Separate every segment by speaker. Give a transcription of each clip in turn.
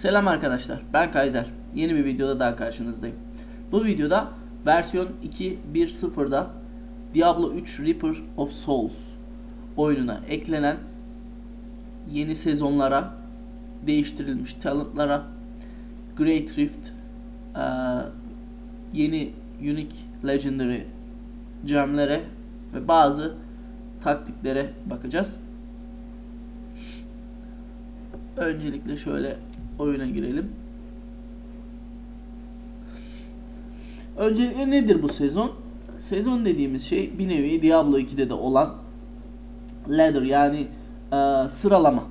Speaker 1: Selam arkadaşlar, ben Kaiser. Yeni bir videoda daha karşınızdayım. Bu videoda versiyon 2.1.0'da Diablo 3 Reaper of Souls oyununa eklenen yeni sezonlara, değiştirilmiş talentlara, Great Rift, yeni Unique Legendary gemlere ve bazı taktiklere bakacağız. Öncelikle şöyle oyuna girelim. Öncelikle nedir bu sezon? Sezon dediğimiz şey bir nevi Diablo 2'de de olan ladder yani e, sıralama.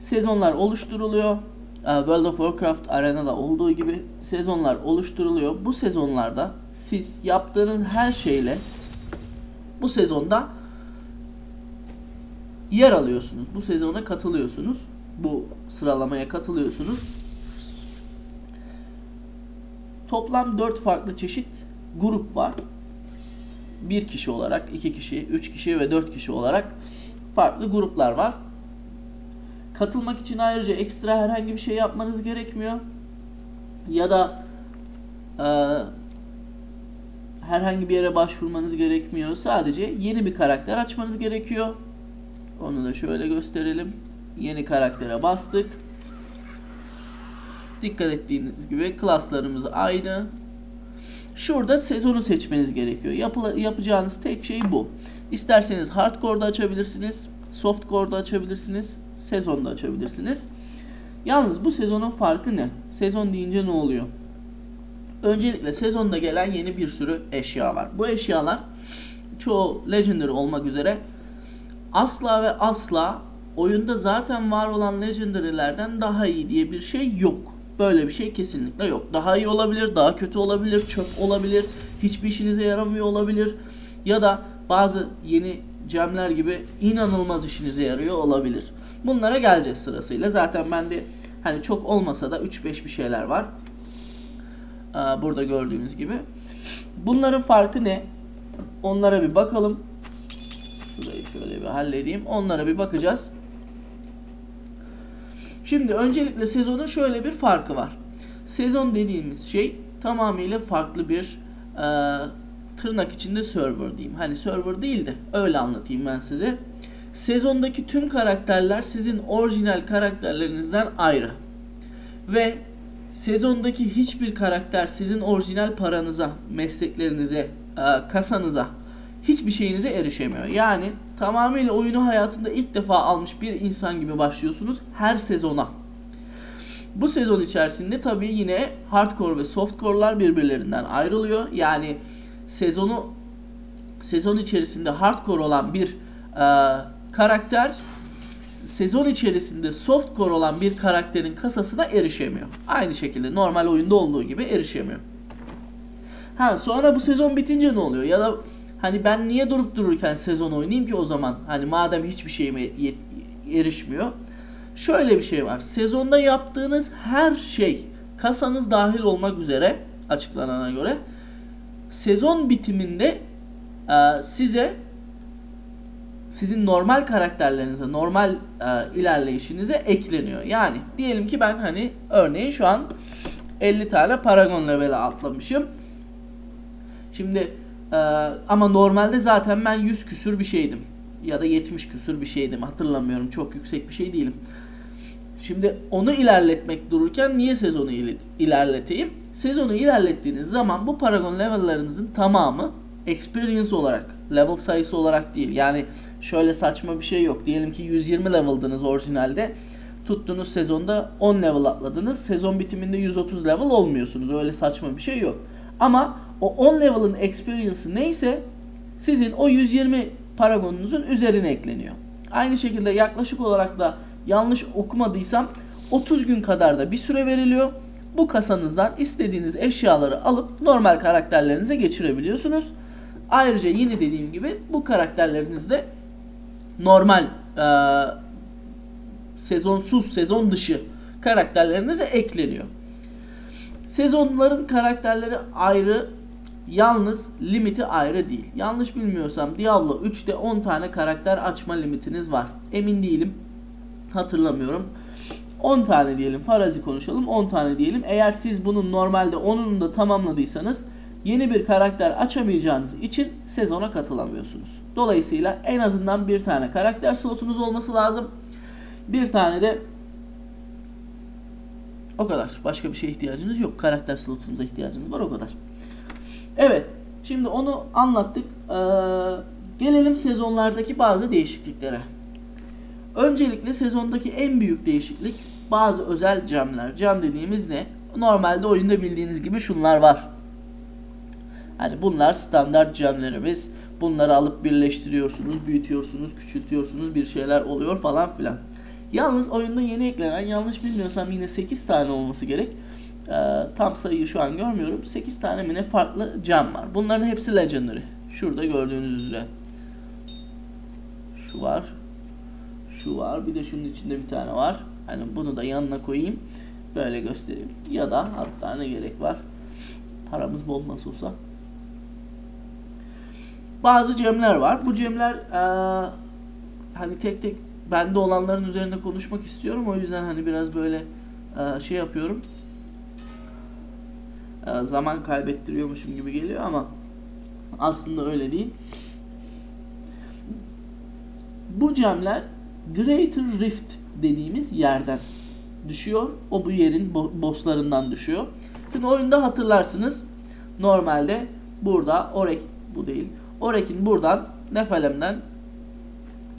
Speaker 1: Sezonlar oluşturuluyor. E, World of Warcraft Arena'da olduğu gibi sezonlar oluşturuluyor. Bu sezonlarda siz yaptığınız her şeyle bu sezonda yer alıyorsunuz. Bu sezona katılıyorsunuz. Bu sıralamaya katılıyorsunuz. Toplam 4 farklı çeşit grup var. Bir kişi olarak, iki kişi, üç kişi ve dört kişi olarak farklı gruplar var. Katılmak için ayrıca ekstra herhangi bir şey yapmanız gerekmiyor. Ya da e, herhangi bir yere başvurmanız gerekmiyor. Sadece yeni bir karakter açmanız gerekiyor. Onu da şöyle gösterelim. Yeni karaktere bastık. Dikkat ettiğiniz gibi klaslarımız aynı. Şurada sezonu seçmeniz gerekiyor. Yapıla, yapacağınız tek şey bu. İsterseniz hardcore'da açabilirsiniz. Softcore'da açabilirsiniz. Sezonda açabilirsiniz. Yalnız bu sezonun farkı ne? Sezon deyince ne oluyor? Öncelikle sezonda gelen yeni bir sürü eşya var. Bu eşyalar çoğu legendary olmak üzere asla ve asla oyunda zaten var olan legendary'lerden daha iyi diye bir şey yok. Böyle bir şey kesinlikle yok. Daha iyi olabilir, daha kötü olabilir, çöp olabilir, hiçbir işinize yaramıyor olabilir. Ya da bazı yeni gemler gibi inanılmaz işinize yarıyor olabilir. Bunlara geleceğiz sırasıyla. Zaten bende hani çok olmasa da 3-5 bir şeyler var. Burada gördüğünüz gibi. Bunların farkı ne? Onlara bir bakalım. Şurayı şöyle bir halledeyim. Onlara bir bakacağız. Şimdi öncelikle sezonun şöyle bir farkı var. Sezon dediğimiz şey tamamıyla farklı bir e, tırnak içinde server diyeyim. Hani server değil de öyle anlatayım ben size. Sezondaki tüm karakterler sizin orijinal karakterlerinizden ayrı. Ve sezondaki hiçbir karakter sizin orijinal paranıza, mesleklerinize, e, kasanıza, hiçbir şeyinize erişemiyor. Yani tamamıyla oyunu hayatında ilk defa almış bir insan gibi başlıyorsunuz her sezona. Bu sezon içerisinde tabii yine hardcore ve softcore'lar birbirlerinden ayrılıyor. Yani sezonu sezon içerisinde hardcore olan bir e, karakter sezon içerisinde softcore olan bir karakterin kasasına erişemiyor. Aynı şekilde normal oyunda olduğu gibi erişemiyor. Ha sonra bu sezon bitince ne oluyor? Ya da Hani ben niye durup dururken sezon oynayayım ki o zaman? Hani madem hiçbir şeyime erişmiyor. Şöyle bir şey var. Sezonda yaptığınız her şey kasanız dahil olmak üzere açıklanana göre sezon bitiminde e, size sizin normal karakterlerinize, normal e, ilerleyişinize ekleniyor. Yani diyelim ki ben hani örneğin şu an 50 tane Paragon level'e atlamışım. Şimdi ee, ama normalde zaten ben 100 küsür bir şeydim. Ya da 70 küsür bir şeydim. Hatırlamıyorum. Çok yüksek bir şey değilim. Şimdi onu ilerletmek dururken niye sezonu ilerleteyim? Sezonu ilerlettiğiniz zaman bu Paragon level'larınızın tamamı experience olarak, level sayısı olarak değil. Yani şöyle saçma bir şey yok. Diyelim ki 120 level'dınız orijinalde. Tuttuğunuz sezonda 10 level atladınız. Sezon bitiminde 130 level olmuyorsunuz. Öyle saçma bir şey yok. Ama o 10 level'ın experience'ı neyse sizin o 120 paragonunuzun üzerine ekleniyor. Aynı şekilde yaklaşık olarak da yanlış okumadıysam 30 gün kadar da bir süre veriliyor. Bu kasanızdan istediğiniz eşyaları alıp normal karakterlerinize geçirebiliyorsunuz. Ayrıca yine dediğim gibi bu karakterleriniz de normal e, sezonsuz, sezon dışı karakterlerinize ekleniyor. Sezonların karakterleri ayrı Yalnız limiti ayrı değil. Yanlış bilmiyorsam Diablo 3'te 10 tane karakter açma limitiniz var. Emin değilim. Hatırlamıyorum. 10 tane diyelim farazi konuşalım 10 tane diyelim. Eğer siz bunun normalde 10'unu da tamamladıysanız yeni bir karakter açamayacağınız için sezona katılamıyorsunuz. Dolayısıyla en azından bir tane karakter slotunuz olması lazım. Bir tane de o kadar. Başka bir şeye ihtiyacınız yok. Karakter slotunuza ihtiyacınız var o kadar. Evet. Şimdi onu anlattık. Ee, gelelim sezonlardaki bazı değişikliklere. Öncelikle sezondaki en büyük değişiklik bazı özel camlar. Cam dediğimiz ne? Normalde oyunda bildiğiniz gibi şunlar var. Hani bunlar standart camlarımız. Bunları alıp birleştiriyorsunuz, büyütüyorsunuz, küçültüyorsunuz, bir şeyler oluyor falan filan. Yalnız oyunda yeni eklenen, yanlış bilmiyorsam yine 8 tane olması gerek. Ee, tam sayıyı şu an görmüyorum. 8 tane mi ne farklı cam var. Bunların hepsi Legendary. Şurada gördüğünüz üzere. Şu var. Şu var. Bir de şunun içinde bir tane var. Hani bunu da yanına koyayım. Böyle göstereyim. Ya da hatta ne gerek var. Paramız bol nasıl olsa. Bazı cemler var. Bu cemler ee, hani tek tek bende olanların üzerinde konuşmak istiyorum. O yüzden hani biraz böyle e, şey yapıyorum. E, zaman kaybettiriyormuşum gibi geliyor ama aslında öyle değil. Bu cemler Greater Rift dediğimiz yerden düşüyor. O bu yerin bosslarından düşüyor. Şimdi oyunda hatırlarsınız. Normalde burada Orek bu değil. Orek'in buradan Nefelem'den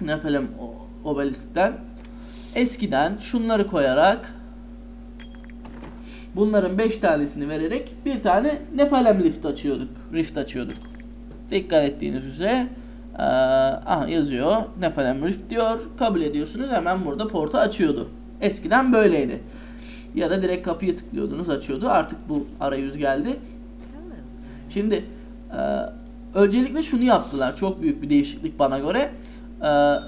Speaker 1: Nefelem Obelisk'ten eskiden şunları koyarak bunların 5 tanesini vererek bir tane Nephalem lift açıyorduk. Rift açıyorduk. Dikkat ettiğiniz üzere ee, aha yazıyor. Nephalem Rift diyor. Kabul ediyorsunuz. Hemen burada portu açıyordu. Eskiden böyleydi. Ya da direkt kapıyı tıklıyordunuz açıyordu. Artık bu arayüz geldi. Şimdi öncelikle şunu yaptılar. Çok büyük bir değişiklik bana göre.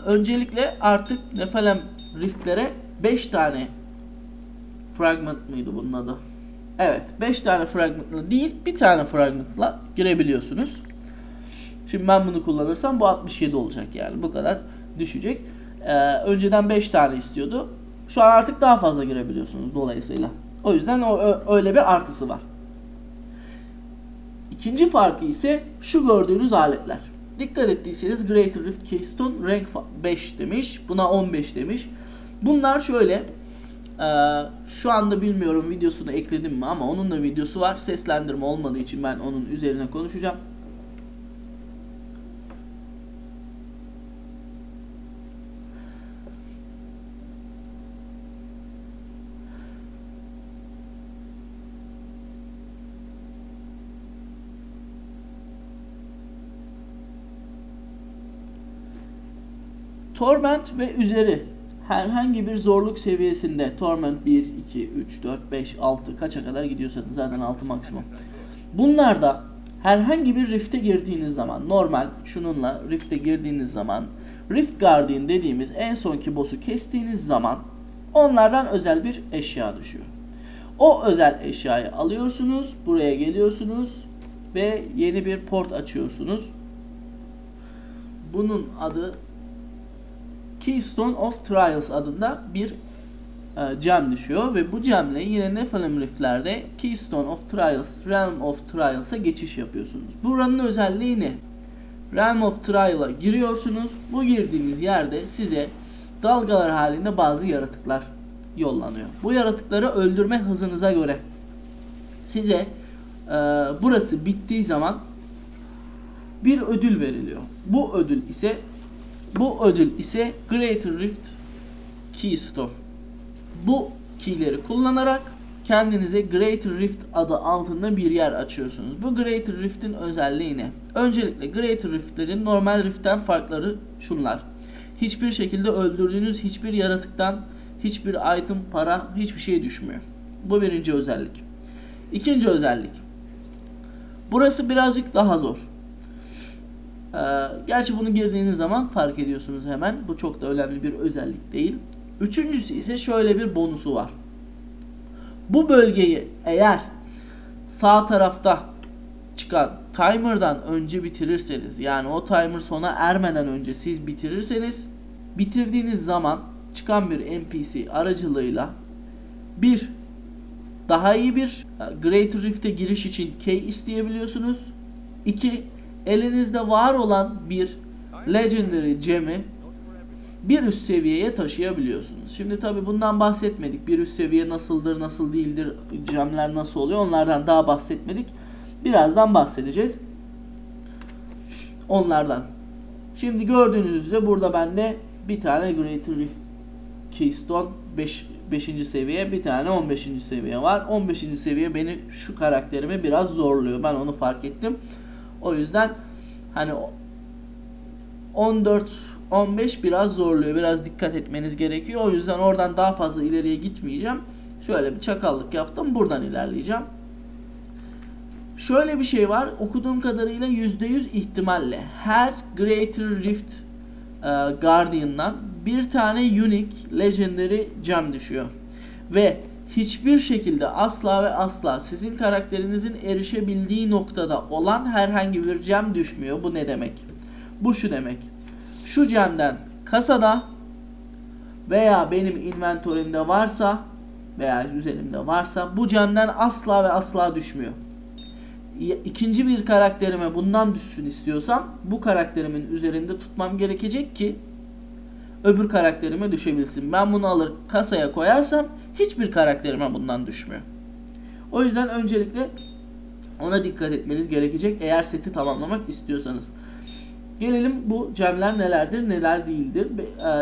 Speaker 1: Öncelikle artık Nephalem Rift'lere 5 tane fragment mıydı bunun adı? Evet 5 tane fragmentla değil bir tane fragmentla girebiliyorsunuz. Şimdi ben bunu kullanırsam bu 67 olacak yani bu kadar düşecek. Ee, önceden 5 tane istiyordu. Şu an artık daha fazla girebiliyorsunuz dolayısıyla. O yüzden o öyle bir artısı var. İkinci farkı ise şu gördüğünüz aletler. Dikkat ettiyseniz Greater Rift Keystone rank 5 demiş. Buna 15 demiş. Bunlar şöyle. E, şu anda bilmiyorum videosunu ekledim mi ama onun da videosu var. Seslendirme olmadığı için ben onun üzerine konuşacağım. Torment ve üzeri herhangi bir zorluk seviyesinde Torment 1, 2, 3, 4, 5, 6 kaça kadar gidiyorsanız zaten 6 maksimum. Bunlarda herhangi bir rift'e girdiğiniz zaman normal şununla rift'e girdiğiniz zaman Rift Guardian dediğimiz en sonki boss'u kestiğiniz zaman onlardan özel bir eşya düşüyor. O özel eşyayı alıyorsunuz, buraya geliyorsunuz ve yeni bir port açıyorsunuz. Bunun adı Keystone of Trials adında bir e, gem düşüyor ve bu gemle yine Nephilim Rift'lerde Keystone of Trials, Realm of Trials'a geçiş yapıyorsunuz. Buranın özelliği ne? Realm of Trial'a giriyorsunuz. Bu girdiğiniz yerde size dalgalar halinde bazı yaratıklar yollanıyor. Bu yaratıkları öldürme hızınıza göre size e, burası bittiği zaman bir ödül veriliyor. Bu ödül ise bu ödül ise Greater Rift Keystone. Bu keyleri kullanarak kendinize Greater Rift adı altında bir yer açıyorsunuz. Bu Greater Rift'in özelliği ne? Öncelikle Greater Rift'lerin normal Rift'ten farkları şunlar. Hiçbir şekilde öldürdüğünüz hiçbir yaratıktan hiçbir item, para, hiçbir şey düşmüyor. Bu birinci özellik. İkinci özellik. Burası birazcık daha zor. Ee, gerçi bunu girdiğiniz zaman fark ediyorsunuz hemen. Bu çok da önemli bir özellik değil. Üçüncüsü ise şöyle bir bonusu var. Bu bölgeyi eğer sağ tarafta çıkan timer'dan önce bitirirseniz yani o timer sona ermeden önce siz bitirirseniz bitirdiğiniz zaman çıkan bir NPC aracılığıyla Bir, daha iyi bir e, Greater Rift'e giriş için key isteyebiliyorsunuz. İki, elinizde var olan bir Legendary Gem'i bir üst seviyeye taşıyabiliyorsunuz. Şimdi tabi bundan bahsetmedik. Bir üst seviye nasıldır, nasıl değildir, gemler nasıl oluyor onlardan daha bahsetmedik. Birazdan bahsedeceğiz. Onlardan. Şimdi gördüğünüz üzere burada bende bir tane Greater Rift Keystone 5 5. seviye, bir tane 15. seviye var. 15. seviye beni şu karakterimi biraz zorluyor. Ben onu fark ettim. O yüzden hani 14 15 biraz zorluyor. Biraz dikkat etmeniz gerekiyor. O yüzden oradan daha fazla ileriye gitmeyeceğim. Şöyle bir çakallık yaptım. Buradan ilerleyeceğim. Şöyle bir şey var. Okuduğum kadarıyla %100 ihtimalle her Greater Rift e, Guardian'dan bir tane unique legendary gem düşüyor. Ve hiçbir şekilde asla ve asla sizin karakterinizin erişebildiği noktada olan herhangi bir gem düşmüyor. Bu ne demek? Bu şu demek. Şu gemden kasada veya benim inventörümde varsa veya üzerimde varsa bu gemden asla ve asla düşmüyor. İkinci bir karakterime bundan düşsün istiyorsam bu karakterimin üzerinde tutmam gerekecek ki öbür karakterime düşebilsin. Ben bunu alır kasaya koyarsam hiçbir karakterime bundan düşmüyor. O yüzden öncelikle ona dikkat etmeniz gerekecek eğer seti tamamlamak istiyorsanız. Gelelim bu cemler nelerdir neler değildir.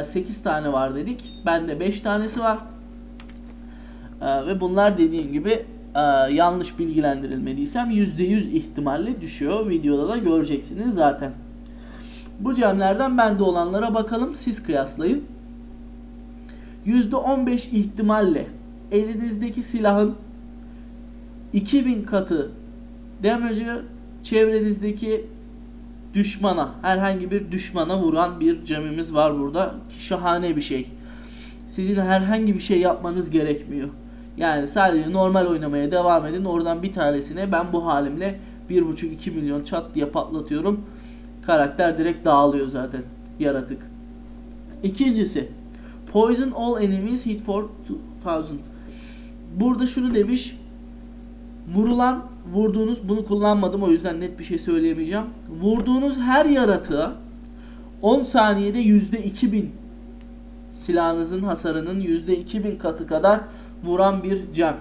Speaker 1: 8 e, tane var dedik. Bende 5 tanesi var. E, ve bunlar dediğim gibi e, yanlış bilgilendirilmediysem %100 ihtimalle düşüyor. Videoda da göreceksiniz zaten. Bu cemlerden bende olanlara bakalım. Siz kıyaslayın. %15 ihtimalle elinizdeki silahın 2000 katı damage'ı çevrenizdeki düşmana, herhangi bir düşmana vuran bir camimiz var burada. Şahane bir şey. Sizin herhangi bir şey yapmanız gerekmiyor. Yani sadece normal oynamaya devam edin. Oradan bir tanesine ben bu halimle 1.5-2 milyon çat diye patlatıyorum. Karakter direkt dağılıyor zaten. Yaratık. İkincisi. Poison all enemies hit for 2000. Burada şunu demiş. Vurulan, vurduğunuz, bunu kullanmadım o yüzden net bir şey söyleyemeyeceğim. Vurduğunuz her yaratığa 10 saniyede %2000 silahınızın hasarının %2000 katı kadar vuran bir can.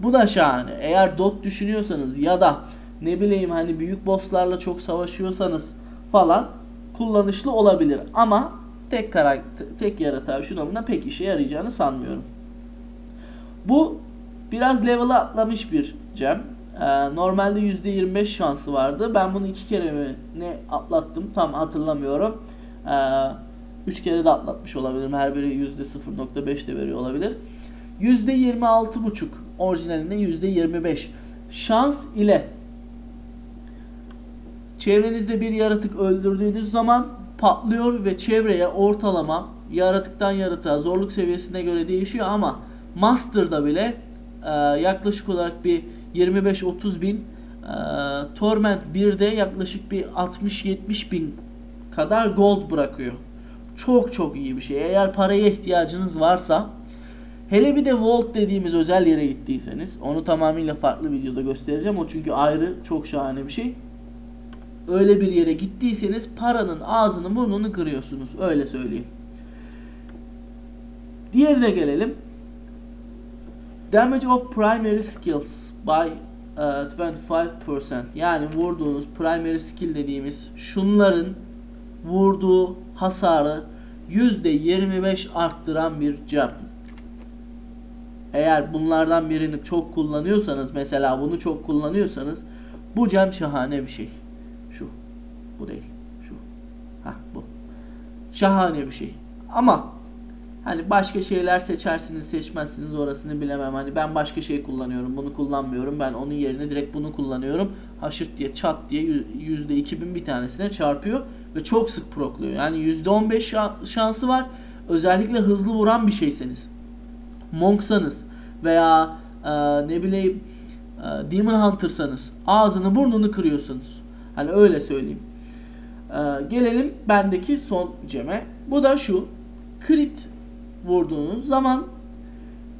Speaker 1: Bu da şahane. Eğer dot düşünüyorsanız ya da ne bileyim hani büyük bosslarla çok savaşıyorsanız falan kullanışlı olabilir. Ama tek karakter, tek yaratığa şu durumda pek işe yarayacağını sanmıyorum. Bu biraz level atlamış bir gem. Ee, normalde %25 şansı vardı. Ben bunu iki kere mi ne atlattım tam hatırlamıyorum. Ee, üç kere de atlatmış olabilirim. Her biri %0.5 de veriyor olabilir. %26.5 orijinalinde %25 şans ile çevrenizde bir yaratık öldürdüğünüz zaman patlıyor ve çevreye ortalama yaratıktan yaratığa zorluk seviyesine göre değişiyor ama Master'da bile e, yaklaşık olarak bir 25-30 bin e, Torment 1'de yaklaşık bir 60-70 bin kadar gold bırakıyor. Çok çok iyi bir şey. Eğer paraya ihtiyacınız varsa hele bir de Vault dediğimiz özel yere gittiyseniz onu tamamıyla farklı videoda göstereceğim. O çünkü ayrı çok şahane bir şey öyle bir yere gittiyseniz paranın ağzını burnunu kırıyorsunuz. Öyle söyleyeyim. Diğerine gelelim. Damage of primary skills by uh, 25% yani vurduğunuz primary skill dediğimiz şunların vurduğu hasarı %25 arttıran bir cam. Eğer bunlardan birini çok kullanıyorsanız mesela bunu çok kullanıyorsanız bu cam şahane bir şey. Bu değil. Şu. Ha bu. Şahane bir şey. Ama hani başka şeyler seçersiniz seçmezsiniz orasını bilemem. Hani ben başka şey kullanıyorum. Bunu kullanmıyorum. Ben onun yerine direkt bunu kullanıyorum. Haşırt diye çat diye yüzde 2000 bir tanesine çarpıyor. Ve çok sık prokluyor. Yani %15 şansı var. Özellikle hızlı vuran bir şeyseniz. Monksanız veya e, ne bileyim e, Demon Hunter'sanız ağzını burnunu kırıyorsunuz. Hani öyle söyleyeyim. Ee, gelelim bendeki son ceme. Bu da şu. Crit vurduğunuz zaman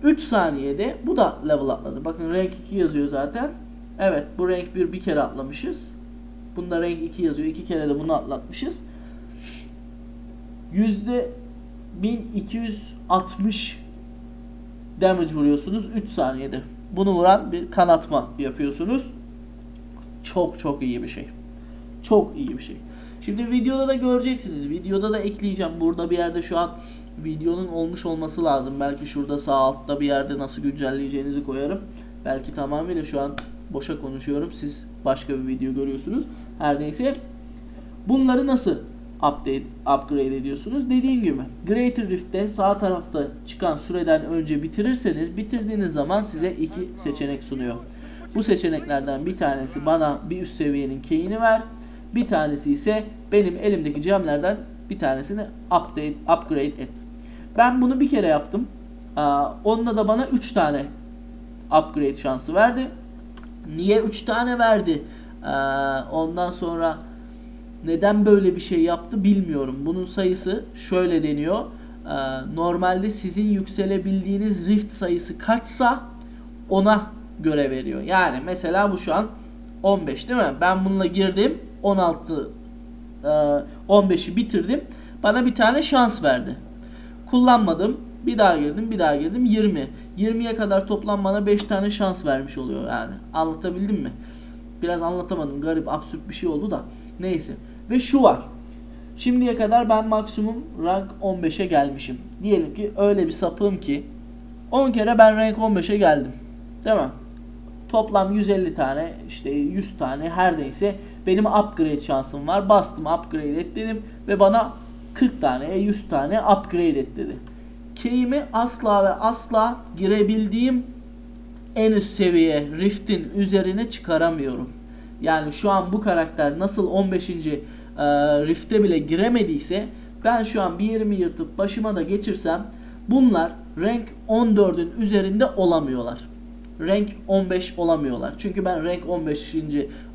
Speaker 1: 3 saniyede bu da level atladı. Bakın rank 2 yazıyor zaten. Evet bu rank 1 bir kere atlamışız. Bunda rank 2 yazıyor. 2 kere de bunu atlatmışız. Yüzde 1260 damage vuruyorsunuz 3 saniyede. Bunu vuran bir kanatma yapıyorsunuz. Çok çok iyi bir şey. Çok iyi bir şey. Şimdi videoda da göreceksiniz. Videoda da ekleyeceğim. Burada bir yerde şu an videonun olmuş olması lazım. Belki şurada sağ altta bir yerde nasıl güncelleyeceğinizi koyarım. Belki tamamıyla şu an boşa konuşuyorum. Siz başka bir video görüyorsunuz. Her neyse. Bunları nasıl update, upgrade ediyorsunuz? Dediğim gibi Greater Rift'te sağ tarafta çıkan süreden önce bitirirseniz bitirdiğiniz zaman size iki seçenek sunuyor. Bu seçeneklerden bir tanesi bana bir üst seviyenin keyini ver. Bir tanesi ise benim elimdeki gemlerden bir tanesini update, upgrade et. Ben bunu bir kere yaptım. Onunla da bana 3 tane upgrade şansı verdi. Niye 3 tane verdi? Ondan sonra neden böyle bir şey yaptı bilmiyorum. Bunun sayısı şöyle deniyor. Normalde sizin yükselebildiğiniz rift sayısı kaçsa ona göre veriyor. Yani mesela bu şu an 15 değil mi? Ben bununla girdim. 16 15'i bitirdim. Bana bir tane şans verdi. Kullanmadım. Bir daha girdim, bir daha girdim. 20. 20'ye kadar toplam bana 5 tane şans vermiş oluyor yani. Anlatabildim mi? Biraz anlatamadım. Garip, absürt bir şey oldu da. Neyse. Ve şu var. Şimdiye kadar ben maksimum rank 15'e gelmişim. Diyelim ki öyle bir sapığım ki 10 kere ben rank 15'e geldim. Değil mi? Toplam 150 tane işte 100 tane her neyse benim upgrade şansım var. Bastım upgrade et dedim ve bana 40 tane 100 tane upgrade et dedi. Keyimi asla ve asla girebildiğim en üst seviye Rift'in üzerine çıkaramıyorum. Yani şu an bu karakter nasıl 15. E, Rift'e bile giremediyse ben şu an bir yerimi yırtıp başıma da geçirsem bunlar rank 14'ün üzerinde olamıyorlar. Rank 15 olamıyorlar. Çünkü ben rank 15.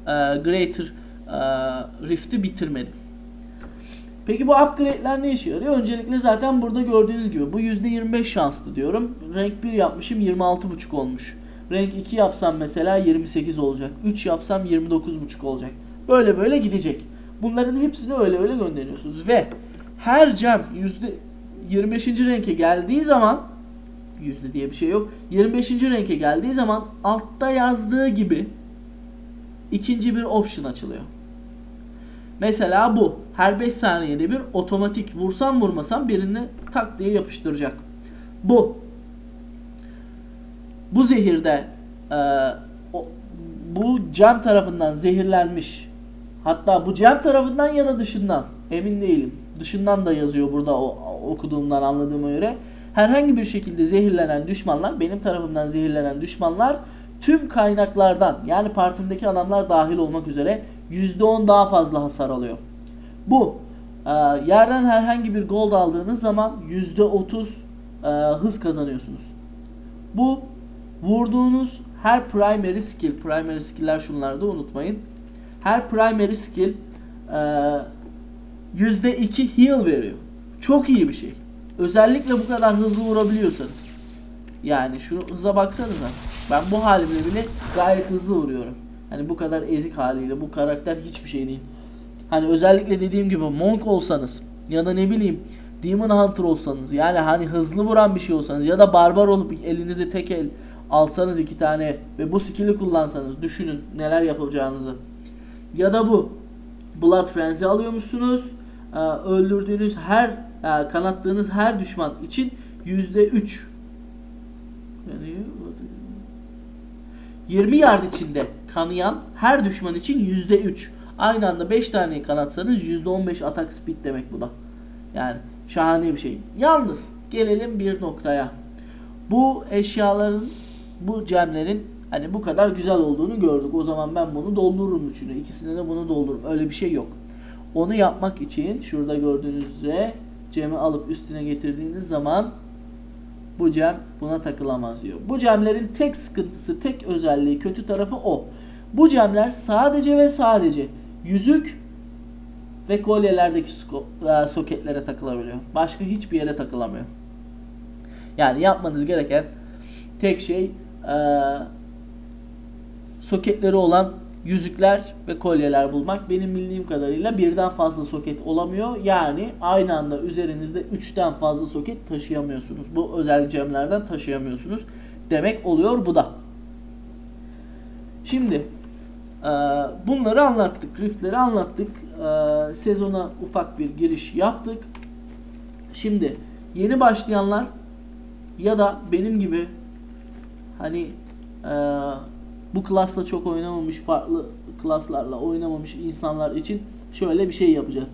Speaker 1: E, Greater e, Rift'i bitirmedim. Peki bu upgrade'ler ne işe yarıyor? Öncelikle zaten burada gördüğünüz gibi bu %25 şanslı diyorum. Rank 1 yapmışım 26.5 olmuş. Renk 2 yapsam mesela 28 olacak. 3 yapsam 29,5 olacak. Böyle böyle gidecek. Bunların hepsini öyle öyle gönderiyorsunuz. Ve her yüzde 25. renke geldiği zaman yüzde diye bir şey yok. 25. renke geldiği zaman altta yazdığı gibi ikinci bir option açılıyor. Mesela bu. Her 5 saniyede bir otomatik vursam vurmasam birini tak diye yapıştıracak. Bu bu zehirde e, o, bu cam tarafından zehirlenmiş hatta bu cam tarafından ya da dışından emin değilim. Dışından da yazıyor burada o, okuduğumdan anladığıma göre. Herhangi bir şekilde zehirlenen düşmanlar, benim tarafımdan zehirlenen düşmanlar tüm kaynaklardan yani partimdeki adamlar dahil olmak üzere %10 daha fazla hasar alıyor. Bu e, yerden herhangi bir gold aldığınız zaman %30 e, hız kazanıyorsunuz. Bu Vurduğunuz her primary skill, primary skill'ler şunları da unutmayın. Her primary skill %2 heal veriyor. Çok iyi bir şey. Özellikle bu kadar hızlı vurabiliyorsanız. Yani şu hıza baksanıza. Ben bu halimle bile gayet hızlı vuruyorum. Hani bu kadar ezik haliyle bu karakter hiçbir şey değil. Hani özellikle dediğim gibi monk olsanız ya da ne bileyim Demon Hunter olsanız yani hani hızlı vuran bir şey olsanız ya da barbar olup elinizi tek el alsanız iki tane ve bu skill'i kullansanız düşünün neler yapacağınızı. Ya da bu Blood Frenzy alıyormuşsunuz. Ee, öldürdüğünüz her e, kanattığınız her düşman için yüzde üç 20 yard içinde kanayan her düşman için yüzde üç. Aynı anda 5 tane kanatsanız yüzde 15 atak speed demek bu da. Yani şahane bir şey. Yalnız gelelim bir noktaya. Bu eşyaların bu cemlerin hani bu kadar güzel olduğunu gördük. O zaman ben bunu doldururum üçünü. İkisine de bunu doldururum. Öyle bir şey yok. Onu yapmak için şurada gördüğünüz üzere cemi alıp üstüne getirdiğiniz zaman bu cem buna takılamaz diyor. Bu cemlerin tek sıkıntısı, tek özelliği, kötü tarafı o. Bu cemler sadece ve sadece yüzük ve kolyelerdeki e, soketlere takılabiliyor. Başka hiçbir yere takılamıyor. Yani yapmanız gereken tek şey e, soketleri olan yüzükler ve kolyeler bulmak. Benim bildiğim kadarıyla birden fazla soket olamıyor. Yani aynı anda üzerinizde 3'ten fazla soket taşıyamıyorsunuz. Bu özel cemlerden taşıyamıyorsunuz. Demek oluyor bu da. Şimdi e, bunları anlattık. Riftleri anlattık. E, sezona ufak bir giriş yaptık. Şimdi yeni başlayanlar ya da benim gibi hani e, bu klasla çok oynamamış farklı klaslarla oynamamış insanlar için şöyle bir şey yapacağız.